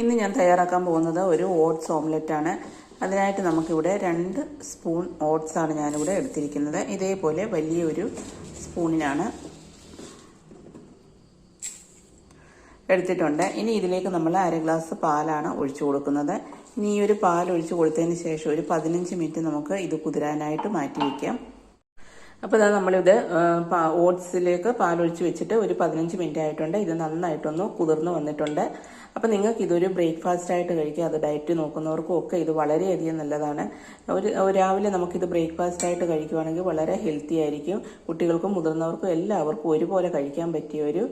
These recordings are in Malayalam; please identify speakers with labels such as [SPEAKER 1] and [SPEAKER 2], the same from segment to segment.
[SPEAKER 1] ഇന്ന് ഞാൻ തയ്യാറാക്കാൻ പോകുന്നത് ഒരു ഓട്സ് ഓംലെറ്റ് ആണ്. അതിനായിട്ട് നമുക്കിവിടെ രണ്ട് സ്പൂൺ ഓട്സ് ആണ് ഞാനിവിടെ എടുത്തിരിക്കുന്നത്. ഇതേപോലെ വലിയൊരു സ്പൂണിനാണ് എടുത്തിട്ടുണ്ട്. ഇനി ഇതിലേക്ക് നമ്മൾ അര ഗ്ലാസ് പാലാണ് ഒഴിച്ചു കൊടുക്കുന്നത്. ഇനി ഈ ഒരു പാൽ ഒഴിച്ചു കൊടുത്തതിന് ശേഷം ഒരു പതിനഞ്ച് മിനിറ്റ് നമുക്ക് ഇത് കുതിരാനായിട്ട് മാറ്റി വയ്ക്കാം അപ്പോൾ ഇതാ നമ്മളിത് ഓട്സിലേക്ക് പാലൊഴിച്ച് വെച്ചിട്ട് ഒരു പതിനഞ്ച് മിനിറ്റ് ആയിട്ടുണ്ട്. ഇത് നന്നായിട്ടൊന്ന് കുതിർന്ന് വന്നിട്ടുണ്ട്. അപ്പോൾ നിങ്ങൾക്ക് ഇതൊരു ബ്രേക്ക്ഫാസ്റ്റ് ആയിട്ട് കഴിക്കുക അത് ഡയറ്റ് നോക്കുന്നവർക്കും ഒക്കെ ഇത് വളരെയധികം നല്ലതാണ്. ഒരു രാവിലെ നമുക്കിത് ബ്രേക്ക്ഫാസ്റ്റ് ആയിട്ട് കഴിക്കുവാണെങ്കിൽ വളരെ ഹെൽത്തി ആയിരിക്കും. കുട്ടികൾക്കും മുതിർന്നവർക്കും എല്ലാവർക്കും ഒരുപോലെ കഴിക്കാൻ പറ്റിയ ഒരു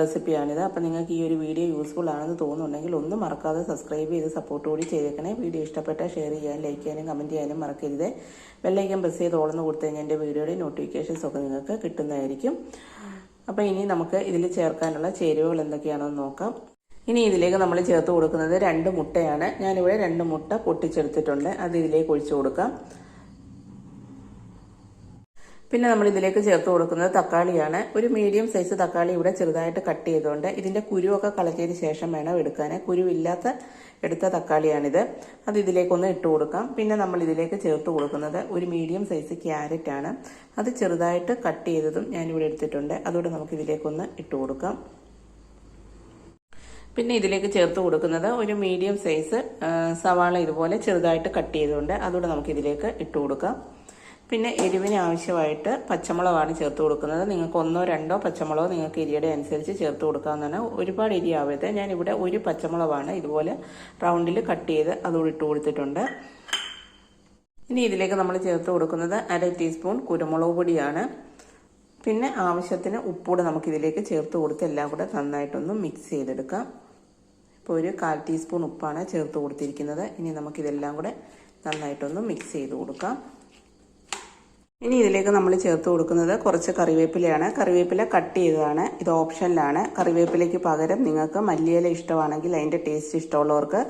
[SPEAKER 1] റെസിപ്പിയാണിത്. അപ്പോൾ നിങ്ങൾക്ക് ഈ ഒരു വീഡിയോ യൂസ്ഫുൾ ആണെന്ന് തോന്നുന്നുണ്ടെങ്കിൽ ഒന്നും മറക്കാതെ സബ്സ്ക്രൈബ് ചെയ്ത് സപ്പോർട്ട് കൂടി ചെയ്തേക്കണേ. വീഡിയോ ഇഷ്ടപ്പെട്ട ഷെയർ ചെയ്യാനും ലൈക്ക് ചെയ്യാനും കമന്റ് ചെയ്യാനും മറക്കരുത്. ബെല്ലൈക്കൻ പ്രസ് ചെയ്ത് ഓളന്ന് കൊടുത്തു കഴിഞ്ഞാൽ എന്റെ വീഡിയോയുടെ നോട്ടിഫിക്കേഷൻസ് ഒക്കെ നിങ്ങൾക്ക് കിട്ടുന്നതായിരിക്കും. അപ്പോൾ ഇനി നമുക്ക് ഇതിൽ ചേർക്കാനുള്ള ചേരുവകൾ എന്തൊക്കെയാണെന്ന് നോക്കാം. ഇനി ഇതിലേക്ക് നമ്മൾ ചേർത്ത് കൊടുക്കുന്നത് രണ്ട് മുട്ടയാണ്. ഞാനിവിടെ രണ്ട് മുട്ട പൊട്ടിച്ചെടുത്തിട്ടുണ്ട്. അത് ഇതിലേക്ക് ഒഴിച്ചു കൊടുക്കാം. പിന്നെ നമ്മൾ ഇതിലേക്ക് ചേർത്ത് കൊടുക്കുന്നത് തക്കാളിയാണ്. ഒരു മീഡിയം സൈസ് തക്കാളി ഇവിടെ ചെറുതായിട്ട് കട്ട് ചെയ്തുകൊണ്ട് ഇതിന്റെ കുരുവൊക്കെ കളഞ്ഞതിന് ശേഷം വേണം എടുക്കാൻ കുരുവില്ലാത്ത എടുത്ത തക്കാളിയാണിത്. അത് ഇതിലേക്കൊന്ന് ഇട്ട് കൊടുക്കാം. പിന്നെ നമ്മൾ ഇതിലേക്ക് ചേർത്ത് കൊടുക്കുന്നത് ഒരു മീഡിയം സൈസ് ക്യാരറ്റ് ആണ്. അത് ചെറുതായിട്ട് കട്ട് ചെയ്തതും ഞാനിവിടെ എടുത്തിട്ടുണ്ട്. അതുകൊണ്ട് നമുക്ക് ഇതിലേക്കൊന്ന് ഇട്ട് കൊടുക്കാം. പിന്നെ ഇതിലേക്ക് ചേർത്ത് കൊടുക്കുന്നത് ഒരു മീഡിയം സൈസ് സവാള ഇതുപോലെ ചെറുതായിട്ട് കട്ട് ചെയ്തുകൊണ്ട് അതുകൂടെ നമുക്ക് ഇതിലേക്ക് ഇട്ട് കൊടുക്കാം. പിന്നെ എരിവിന് ആവശ്യമായിട്ട് പച്ചമുളകാണ് ചേർത്ത് കൊടുക്കുന്നത്. നിങ്ങൾക്ക് ഒന്നോ രണ്ടോ പച്ചമുളകോ നിങ്ങൾക്ക് എരിയുടെ അനുസരിച്ച് ചേർത്ത് കൊടുക്കാവുന്നതാണ്. ഒരുപാട് എരി ആവരുത് ഞാനിവിടെ ഒരു പച്ചമുളകാണ് ഇതുപോലെ റൗണ്ടിൽ കട്ട് ചെയ്ത് അതുകൂടി ഇട്ട് കൊടുത്തിട്ടുണ്ട്. ഇനി ഇതിലേക്ക് നമ്മൾ ചേർത്ത് കൊടുക്കുന്നത് അര ടീസ്പൂൺ കുരുമുളക് പൊടിയാണ്. പിന്നെ ആവശ്യത്തിന് ഉപ്പൂടെ നമുക്കിതിലേക്ക് ചേർത്ത് കൊടുത്ത് എല്ലാം കൂടെ നന്നായിട്ടൊന്ന് മിക്സ് ചെയ്തെടുക്കാം. ഇപ്പോൾ ഒരു കാൽ ടീസ്പൂൺ ഉപ്പാണ് ചേർത്ത് കൊടുത്തിരിക്കുന്നത്. ഇനി നമുക്കിതെല്ലാം കൂടെ നന്നായിട്ടൊന്ന് മിക്സ് ചെയ്ത് കൊടുക്കാം. ഇനി ഇതിലേക്ക് നമ്മൾ ചേർത്ത് കൊടുക്കുന്നത് കുറച്ച് കറിവേപ്പിലയാണ്. കറിവേപ്പില കട്ട് ചെയ്തതാണ്. ഇത് ഓപ്ഷനിലാണ്. കറിവേപ്പിലയ്ക്ക് പകരം നിങ്ങൾക്ക് മല്ലിയില ഇഷ്ടമാണെങ്കിൽ അതിന്റെ ടേസ്റ്റ് ഇഷ്ടമുള്ളവർക്ക്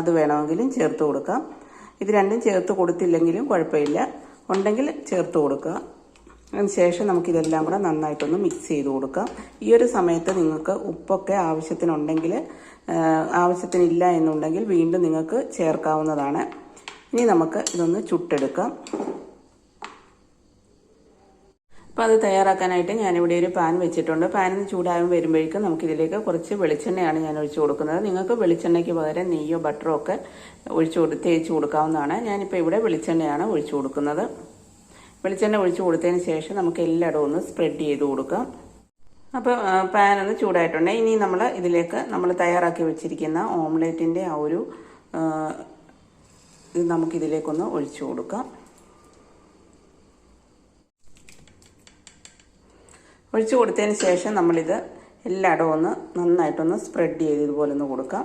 [SPEAKER 1] അത് വേണമെങ്കിലും ചേർത്ത് കൊടുക്കാം. ഇത് രണ്ടും ചേർത്ത് കൊടുത്തില്ലെങ്കിലും കുഴപ്പമില്ല. ഉണ്ടെങ്കിൽ ചേർത്ത് കൊടുക്കുക. അതിനുശേഷം നമുക്കിതെല്ലാം കൂടെ നന്നായിട്ടൊന്ന് മിക്സ് ചെയ്ത് കൊടുക്കാം. ഈ ഒരു സമയത്ത് നിങ്ങൾക്ക് ഉപ്പൊക്കെ ആവശ്യത്തിനുണ്ടെങ്കിൽ ആവശ്യത്തിനില്ല എന്നുണ്ടെങ്കിൽ വീണ്ടും നിങ്ങൾക്ക് ചേർക്കാവുന്നതാണ്. ഇനി നമുക്ക് ഇതൊന്ന് ചുട്ടെടുക്കാം. അപ്പോൾ അത് തയ്യാറാക്കാനായിട്ട് ഞാനിവിടെ ഒരു പാൻ വെച്ചിട്ടുണ്ട്. പാനിന് ചൂടാകും വരുമ്പോഴേക്കും നമുക്കിതിലേക്ക് കുറച്ച് വെളിച്ചെണ്ണയാണ് ഞാൻ ഒഴിച്ചു കൊടുക്കുന്നത്. നിങ്ങൾക്ക് വെളിച്ചെണ്ണയ്ക്ക് പകരം നെയ്യോ ബട്ടറോ ഒക്കെ ഒഴിച്ചു കൊടുത്ത് തേച്ച് കൊടുക്കാവുന്നതാണ്. ഞാനിപ്പോൾ ഇവിടെ വെളിച്ചെണ്ണയാണ് ഒഴിച്ചു കൊടുക്കുന്നത്. വെളിച്ചെണ്ണ ഒഴിച്ച് കൊടുത്തതിന് ശേഷം നമുക്ക് എല്ലായിടവും ഒന്ന് സ്പ്രെഡ് ചെയ്ത് കൊടുക്കാം. അപ്പോൾ പാൻ ഒന്ന് ചൂടായിട്ടുണ്ട്. ഇനി നമ്മൾ ഇതിലേക്ക് നമ്മൾ തയ്യാറാക്കി വെച്ചിരിക്കുന്ന ഓംലേറ്റിന്റെ ആ ഒരു ഇത് നമുക്കിതിലേക്കൊന്ന് ഒഴിച്ചു കൊടുക്കാം. ഒഴിച്ചു കൊടുത്തതിന് ശേഷം നമ്മളിത് എല്ലായിടവും ഒന്ന് നന്നായിട്ടൊന്ന് സ്പ്രെഡ് ചെയ്ത് ഇതുപോലെ ഒന്ന് കൊടുക്കാം.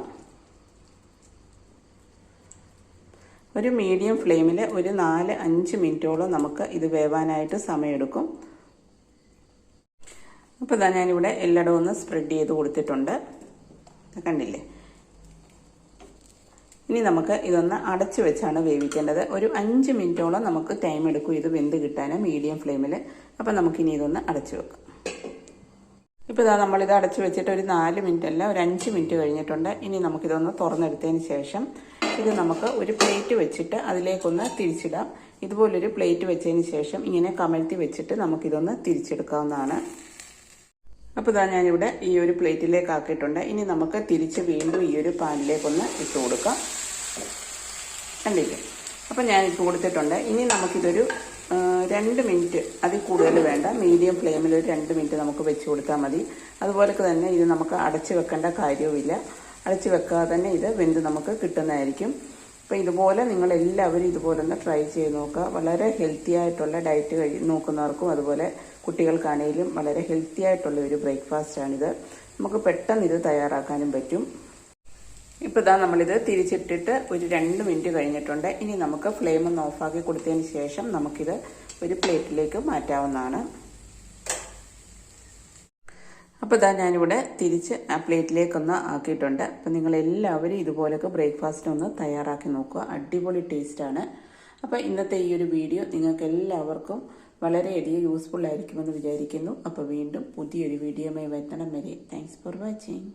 [SPEAKER 1] ഒരു മീഡിയം ഫ്ലെയിമിൽ ഒരു നാല് അഞ്ച് മിനിറ്റോളം നമുക്ക് ഇത് വേവാനായിട്ട് സമയമെടുക്കും. അപ്പോൾ ഇതാ ഞാനിവിടെ എല്ലായിടവും ഒന്ന് സ്പ്രെഡ് ചെയ്ത് കൊടുത്തിട്ടുണ്ട്. കണ്ടില്ലേ? ഇനി നമുക്ക് ഇതൊന്ന് അടച്ചു വെച്ചാണ് വേവിക്കേണ്ടത്. ഒരു അഞ്ച് മിനിറ്റോളം നമുക്ക് ടൈം എടുക്കും ഇത് വെന്ത് കിട്ടാൻ മീഡിയം ഫ്ലെയിമിൽ അപ്പം നമുക്കിനി ഇതൊന്ന് അടച്ചു വെക്കാം. ഇപ്പോൾ ഇതാ നമ്മളിത് അടച്ചു വെച്ചിട്ട് ഒരു നാല് മിനിറ്റ് അല്ല ഒരു അഞ്ച് മിനിറ്റ് കഴിഞ്ഞിട്ടുണ്ട്. ഇനി നമുക്കിതൊന്ന് തുറന്നെടുത്തതിന് ശേഷം ഇത് നമുക്ക് ഒരു പ്ലേറ്റ് വെച്ചിട്ട് അതിലേക്കൊന്ന് തിരിച്ചിടാം. ഇതുപോലൊരു പ്ലേറ്റ് വെച്ചതിന് ശേഷം ഇങ്ങനെ കമഴ്ത്തി വെച്ചിട്ട് നമുക്കിതൊന്ന് തിരിച്ചെടുക്കാവുന്നതാണ്. അപ്പോൾ ഇതാ ഞാനിവിടെ ഈ ഒരു പ്ലേറ്റിലേക്ക് ആക്കിയിട്ടുണ്ട് ഇനി നമുക്ക് തിരിച്ച് വീണ്ടും ഈ ഒരു പാനിലേക്കൊന്ന് ഇട്ട് കൊടുക്കാം. കണ്ടില്ലേ? അപ്പോൾ ഞാൻ ഇട്ട് കൊടുത്തിട്ടുണ്ട്. ഇനി നമുക്കിതൊരു രണ്ട് മിനിറ്റ് അതിൽ കൂടുതൽ വേണ്ട. മീഡിയം ഫ്ലെയിമിൽ ഒരു രണ്ട് മിനിറ്റ് നമുക്ക് വെച്ച് കൊടുത്താൽ മതി. അതുപോലെ തന്നെ ഇത് നമുക്ക് അടച്ച് വെക്കേണ്ട കാര്യവുമില്ല. അടച്ച് വെക്കാതെ തന്നെ ഇത് വെന്ത് നമുക്ക് കിട്ടുന്നതായിരിക്കും. അപ്പോൾ ഇതുപോലെ നിങ്ങൾ എല്ലാവരും ഇതുപോലെ ഒന്ന് ട്രൈ ചെയ്ത് നോക്കുക. വളരെ ഹെൽത്തി ആയിട്ടുള്ള ഡയറ്റ് കഴി നോക്കുന്നവർക്കും അതുപോലെ കുട്ടികൾക്കാണെങ്കിലും വളരെ ഹെൽത്തി ആയിട്ടുള്ള ഒരു ബ്രേക്ക്ഫാസ്റ്റാണിത് നമുക്ക് പെട്ടെന്ന് ഇത് തയ്യാറാക്കാനും പറ്റും. ഇപ്പോൾ ഇതാ നമ്മളിത് തിരിച്ചിട്ടിട്ട് ഒരു രണ്ട് മിനിറ്റ് കഴിഞ്ഞിട്ടുണ്ട്. ഇനി നമുക്ക് ഫ്ലെയിം ഒന്ന് ഓഫാക്കി കൊടുത്തതിന് ശേഷം നമുക്കിത് ഒരു പ്ലേറ്റിലേക്ക് മാറ്റാവുന്നതാണ്. അപ്പോൾ ഇതാ ഞാനിവിടെ തിരിച്ച് ആ പ്ലേറ്റിലേക്കൊന്ന് ആക്കിയിട്ടുണ്ട്. അപ്പോൾ നിങ്ങൾ എല്ലാവരും ബ്രേക്ക്ഫാസ്റ്റ് ഒന്ന് തയ്യാറാക്കി നോക്കുക. അടിപൊളി ടേസ്റ്റാണ്. അപ്പോൾ ഇന്നത്തെ ഈ ഒരു വീഡിയോ നിങ്ങൾക്ക് എല്ലാവർക്കും വളരെയധികം യൂസ്ഫുൾ ആയിരിക്കുമെന്ന് വിചാരിക്കുന്നു. അപ്പോൾ വീണ്ടും പുതിയൊരു വീഡിയോയുമായി വരുത്തണം വരെ താങ്ക്സ് ഫോർ വാച്ചിങ്